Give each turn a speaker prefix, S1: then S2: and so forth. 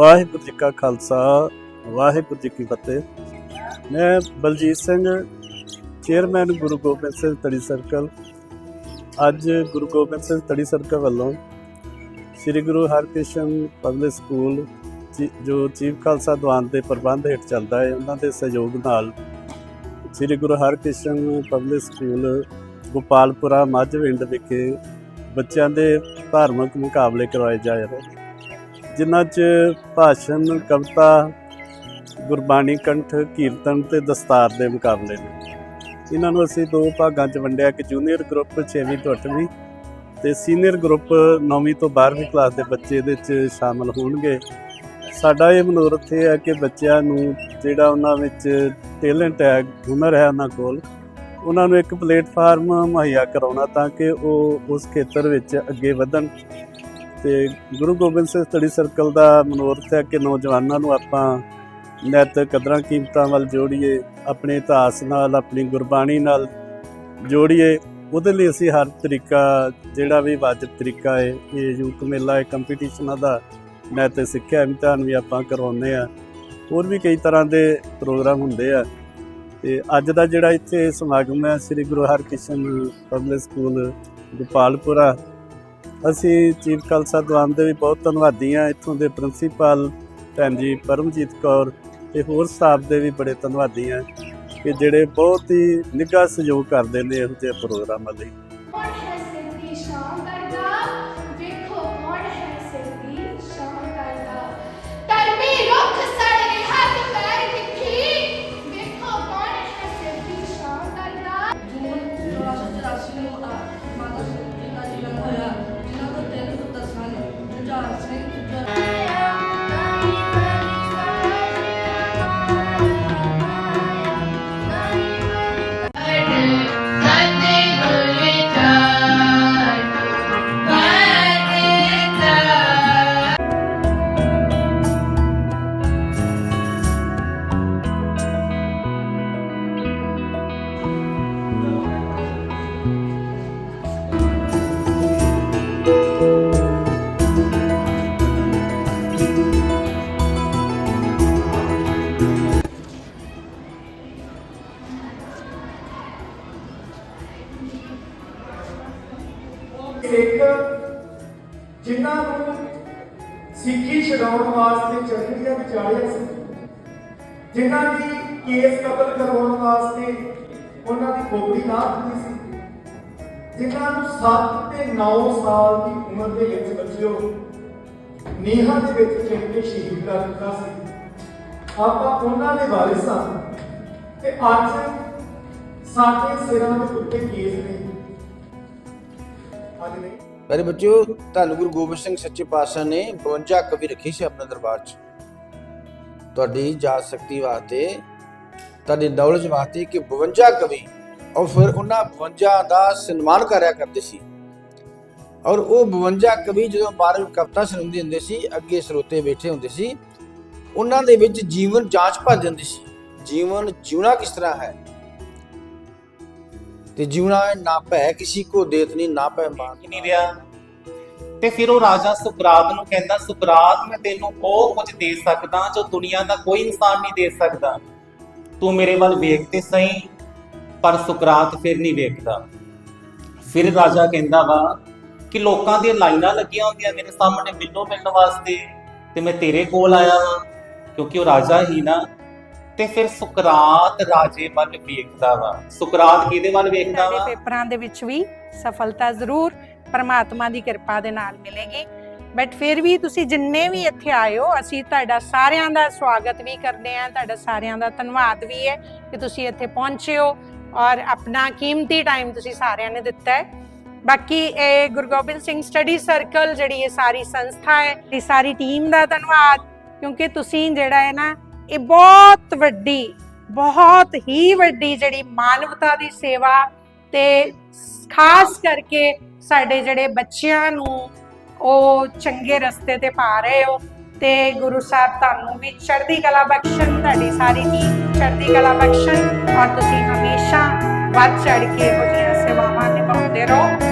S1: ਵਾਹਿਗੁਰੂ ਜੀ ਕਾ ਖਾਲਸਾ, ਵਾਹਿਗੁਰੂ ਜੀ ਕੀ ਫਤਿਹ। ਮੈਂ ਬਲਜੀਤ ਸਿੰਘ, ਚੇਅਰਮੈਨ ਗੁਰੂ ਗੋਬਿੰਦ ਸਿੰਘ ਤੜੀ ਸਰਕਲ। ਅੱਜ ਗੁਰੂ ਗੋਬਿੰਦ ਸਿੰਘ ਤੜੀ ਸਰਕਲ ਵੱਲੋਂ ਸ੍ਰੀ ਗੁਰੂ ਹਰਕ੍ਰਿਸ਼ਨ ਪਬਲਿਕ ਸਕੂਲ ਚੀ- ਜੋ ਚੀਫ ਖਾਲਸਾ ਦੀਵਾਨ ਦੇ ਪ੍ਰਬੰਧ ਹੇਠ ਚੱਲਦਾ ਹੈ, ਉਹਨਾਂ ਦੇ ਸਹਿਯੋਗ ਨਾਲ ਸ੍ਰੀ ਗੁਰੂ ਹਰਕ੍ਰਿਸ਼ਨ ਪਬਲਿਕ ਸਕੂਲ, ਗੋਪਾਲਪੁਰਾ ਮੱਝਵਿੰਡ ਵਿਖੇ ਬੱਚਿਆਂ ਦੇ ਧਾਰਮਿਕ ਮੁਕਾਬਲੇ ਕਰਵਾਏ ਜਾ ਰਹੇ ਜਿਨ੍ਹਾਂ 'ਚ ਭਾਸ਼ਣ, ਕਵਿਤਾ, ਗੁਰਬਾਣੀ, ਕੰਠ, ਕੀਰਤਨ ਤੇ ਦਸਤਾਰ ਦੇ ਮੁਕਾਬਲੇ ਨੇ। ਇਹਨਾਂ ਨੂੰ ਅਸੀਂ ਦੋ ਭਾਗਾਂ 'ਚ ਵੰਡਿਆ ਕਿ ਜੂਨੀਅਰ ਗਰੁੱਪ 6ਵੀਂ ਤੋਂ 8ਵੀਂ ਤੇ ਸੀਨੀਅਰ ਗਰੁੱਪ 9ਵੀਂ ਤੋਂ 12ਵੀਂ ਕਲਾਸ ਦੇ ਬੱਚੇ ਇਹਦੇ 'ਚ ਸ਼ਾਮਲ ਹੋਣਗੇ। ਸਾਡਾ ਇਹ ਮਨੋਰਥ ਇਹ ਹੈ ਕਿ ਬੱਚਿਆਂ ਨੂੰ ਜਿਹੜਾ ਉਹਨਾਂ ਵਿੱਚ ਟੈਲੈਂਟ ਹੈ, ਹੁਨਰ ਹੈ ਉਹਨਾਂ ਕੋਲ, ਉਹਨਾਂ ਨੂੰ ਇੱਕ ਪਲੇਟਫਾਰਮ ਮੁਹੱਈਆ ਕਰਾਉਣਾ ਤਾਂ ਕਿ ਉਹ ਉਸ ਖੇਤਰ ਵਿੱਚ ਅੱਗੇ ਵਧਣ। ਤੇ ਗੁਰੂ ਗੋਬਿੰਦ ਸਿੰਘ ਸਟੱਡੀ ਸਰਕਲ ਦਾ ਮਨੋਰਥ ਹੈ ਕਿ ਨੌਜਵਾਨਾਂ ਨੂੰ ਆਪਾਂ ਨੈਤਿਕ ਕਦਰਾਂ ਕੀਮਤਾਂ ਵੱਲ ਜੋੜੀਏ, ਆਪਣੇ ਇਤਿਹਾਸ ਨਾਲ, ਆਪਣੀ ਗੁਰਬਾਣੀ ਨਾਲ ਜੋੜੀਏ। ਉਹਦੇ ਲਈ ਅਸੀਂ ਹਰ ਤਰੀਕਾ, ਜਿਹੜਾ ਵੀ ਵਾਜਬ ਤਰੀਕਾ ਹੈ, ਇਹ ਯੂਥ ਮੇਲਾ ਹੈ ਕੰਪੀਟੀਸ਼ਨਾਂ ਦਾ ਨੈਤਿਕ ਸਿੱਖਿਆ ਇਮਤਿਹਾਨ ਵੀ ਆਪਾਂ ਕਰਵਾਉਂਦੇ ਆ ਹੋਰ ਵੀ ਕਈ ਤਰ੍ਹਾਂ ਦੇ ਪ੍ਰੋਗਰਾਮ ਹੁੰਦੇ ਆ। ਤੇ ਅੱਜ ਦਾ ਜਿਹੜਾ ਇੱਥੇ ਸਮਾਗਮ ਹੈ, ਸ੍ਰੀ ਗੁਰੂ ਹਰਕ੍ਰਿਸ਼ਨ ਪਬਲਿਕ ਸਕੂਲ, ਗੋਪਾਲਪੁਰਾ ਅਸੀਂ ਚੀਫ ਖਾਲਸਾ ਦੀਵਾਨ ਦੇ ਵੀ ਬਹੁਤ ਧੰਨਵਾਦੀ ਹਾਂ, ਇੱਥੋਂ ਦੇ ਪ੍ਰਿੰਸੀਪਲ ਭੈਣ ਜੀ ਪਰਮਜੀਤ ਕੌਰ ਤੇ ਹੋਰ ਸਟਾਫ ਦੇ ਵੀ ਬੜੇ ਧੰਨਵਾਦੀ ਹਾਂ ਕਿ ਜਿਹੜੇ ਬਹੁਤ ਹੀ ਨਿੱਘਾ ਸਹਿਯੋਗ ਕਰਦੇ ਨੇ ਇਹੋ ਜਿਹੇ ਪ੍ਰੋਗਰਾਮਾਂ ਲਈ।
S2: ਸਿੱਖ ਜਿਨ੍ਹਾਂ ਨੂੰ ਸਿੱਖੀ ਛਡਾਉਣ ਵਾਸਤੇ ਚੜ੍ਹਦੀਆਂ ਵਿਚਾਰਿਆ ਸੀ, ਜਿਨ੍ਹਾਂ ਦੀ ਕੇਸ ਕਤਲ ਕਰਵਾਉਣ ਵਾਸਤੇ ਉਹਨਾਂ ਦੀ ਖੋਪੜੀ ਨਾ ਦਿੱਤੀ ਸੀ, ਜਿਨ੍ਹਾਂ ਨੂੰ 7 ਤੇ 9 ਸਾਲ ਦੀ ਉਮਰ ਦੇ ਵਿੱਚ ਬੱਚਿਓ ਨੀਹਾਂ ਦੇ ਵਿੱਚ ਚਿਣ ਕੇ ਸ਼ਹੀਦ ਕਰ ਦਿੱਤਾ ਸੀ। ਆਪਾਂ ਉਹਨਾਂ ਦੇ ਵਾਰਿਸ ਹਾਂ ਤੇ ਅੱਜ ਸਾਡੇ ਸਿਰਾਂ ਦੇ ਉੱਤੇ ਕੇਸ ਨੇ। ਅੱਜ ਨਹੀਂ।
S3: ਮੇਰੇ ਬੱਚਿਓ, ਧੰਨ ਗੁਰੂ ਗੋਬਿੰਦ ਸਿੰਘ ਸੱਚੇ ਪਾਤਸ਼ਾਹ ਨੇ 52 ਕਵੀ ਰੱਖੀ ਸੀ ਆਪਣੇ ਦਰਬਾਰ 'ਚ। ਤੁਹਾਡੀ ਯਾਦ ਸ਼ਕਤੀ ਵਾਸਤੇ, ਤੁਹਾਡੀ ਨੌਲੇਜ ਵਾਸਤੇ ਕਿ 52 ਕਵੀ ਔਰ ਫਿਰ ਉਹਨਾਂ 52 ਦਾ ਸਨਮਾਨ ਕਰਿਆ ਕਰਦੇ ਸੀ। ਔਰ ਉਹ 52 ਕਵੀ ਜਦੋਂ ਬਾਰਵੀਂ ਕਵਿਤਾ ਸੁਣਾਉਂਦੇ ਹੁੰਦੇ ਸੀ, ਅੱਗੇ ਸਰੋਤੇ ਬੈਠੇ ਹੁੰਦੇ ਸੀ, ਉਹਨਾਂ ਦੇ ਵਿੱਚ ਜੀਵਨ ਜਾਂਚ ਭਰ ਜਾਂਦੀ ਸੀ। ਜੀਵਨ ਜਿਉਣਾ ਕਿਸ ਤਰ੍ਹਾਂ ਹੈ? ਤੇ ਜਿਉਣਾ ਨਾ ਭੈ, ਕਿਸੇ ਕੋ ਦੇਤ ਨਾ ਭੈ ਮਾਨ
S4: ਨਹੀਂ ਰਿਹਾ। ਤੇ ਫਿਰ ਉਹ ਰਾਜਾ ਸੁਕਰਾਤ ਨੂੰ ਕਹਿੰਦਾ, ਸੁਕਰਾਤ, ਮੈਂ ਤੈਨੂੰ ਉਹ ਕੁਝ ਦੇ ਸਕਦਾ ਜੋ ਦੁਨੀਆ ਦਾ ਕੋਈ ਇਨਸਾਨ ਨਹੀਂ ਦੇ ਸਕਦਾ। ਤੂੰ ਮੇਰੇ ਵੱਲ ਵੇਖ ਤੇ ਸਹੀ, ਪਰ ਸੁਕਰਾਤ ਫਿਰ ਨਹੀਂ ਵੇਖਦਾ। ਫਿਰ ਰਾਜਾ ਕਹਿੰਦਾ, ਵਾ, ਕਿ ਲੋਕਾਂ ਦੀਆਂ ਲਾਈਨਾਂ ਲੱਗੀਆਂ ਹੁੰਦੀਆਂ ਮੇਰੇ ਸਾਹਮਣੇ ਮਿਲੋ ਮਿਲਣ ਵਾਸਤੇ ਤੇ ਮੈਂ ਤੇਰੇ ਕੋਲ ਆਇਆ ਵਾਂ, ਕਿਉਂਕਿ ਉਹ ਰਾਜਾ ਹੀ ਨਾ ਤੇ ਫਿਰ ਸੁਕਰਾਤ ਰਾਜੇ ਵੱਲ ਵੇਖਦਾ ਵਾ। ਸੁਕਰਾਤ ਕਿਹਦੇ ਵੱਲ ਵੇਖਦਾ
S5: ਸਾਡੇ
S4: ਵਾ?
S5: ਪੇਪਰਾਂ ਦੇ ਵਿੱਚ ਵੀ ਸਫਲਤਾ ਜ਼ਰੂਰ ਪਰਮਾਤਮਾ ਦੀ ਕਿਰਪਾ ਦੇ ਨਾਲ ਮਿਲੇਗੀ। ਬਟ ਫਿਰ ਵੀ ਤੁਸੀਂ ਜਿੰਨੇ ਵੀ ਇੱਥੇ ਆਏ ਹੋ ਅਸੀਂ ਤੁਹਾਡਾ ਸਾਰਿਆਂ ਦਾ ਸਵਾਗਤ ਵੀ ਕਰਦੇ ਹਾਂ ਤੁਹਾਡਾ ਸਾਰਿਆਂ ਦਾ ਧੰਨਵਾਦ ਵੀ ਹੈ ਕਿ ਤੁਸੀਂ ਇੱਥੇ ਪਹੁੰਚੇ ਹੋ ਔਰ ਆਪਣਾ ਕੀਮਤੀ ਟਾਈਮ ਤੁਸੀਂ ਸਾਰਿਆਂ ਨੇ ਦਿੱਤਾ ਹੈ। ਬਾਕੀ ਇਹ ਗੁਰੂ ਗੋਬਿੰਦ ਸਿੰਘ ਸਟੱਡੀ ਸਰਕਲ ਜਿਹੜੀ ਇਹ ਸਾਰੀ ਸੰਸਥਾ ਹੈ ਇਹ ਸਾਰੀ ਟੀਮ ਦਾ ਧੰਨਵਾਦ ਕਿਉਂਕਿ ਤੁਸੀਂ ਜਿਹੜਾ ਹੈ ਨਾ ਇਹ ਬਹੁਤ ਵੱਡੀ, ਬਹੁਤ ਹੀ ਵੱਡੀ ਜਿਹੜੀ ਮਾਨਵਤਾ ਦੀ ਸੇਵਾ ਤੇ ਖਾਸ ਕਰਕੇ ਸਾਡੇ ਜਿਹੜੇ ਬੱਚਿਆਂ ਨੂੰ ਉਹ ਚੰਗੇ ਰਸਤੇ ਤੇ ਪਾ ਰਹੇ ਹੋ ਤੇ ਗੁਰੂ ਸਾਹਿਬ ਤੁਹਾਨੂੰ ਵੀ ਚੜ੍ਹਦੀ ਕਲਾ ਬਖਸ਼ਣ, ਤੁਹਾਡੀ ਸਾਰੀ ਟੀਮ ਚੜ੍ਹਦੀ ਕਲਾ ਬਖਸ਼ਣ ਔਰ ਤੁਸੀਂ ਹਮੇਸ਼ਾ ਵੱਧ ਚੜ੍ਹ ਕੇ ਇਹੋ ਸੇਵਾਵਾਂ ਨਿਭਾਉਂਦੇ ਰਹੋ।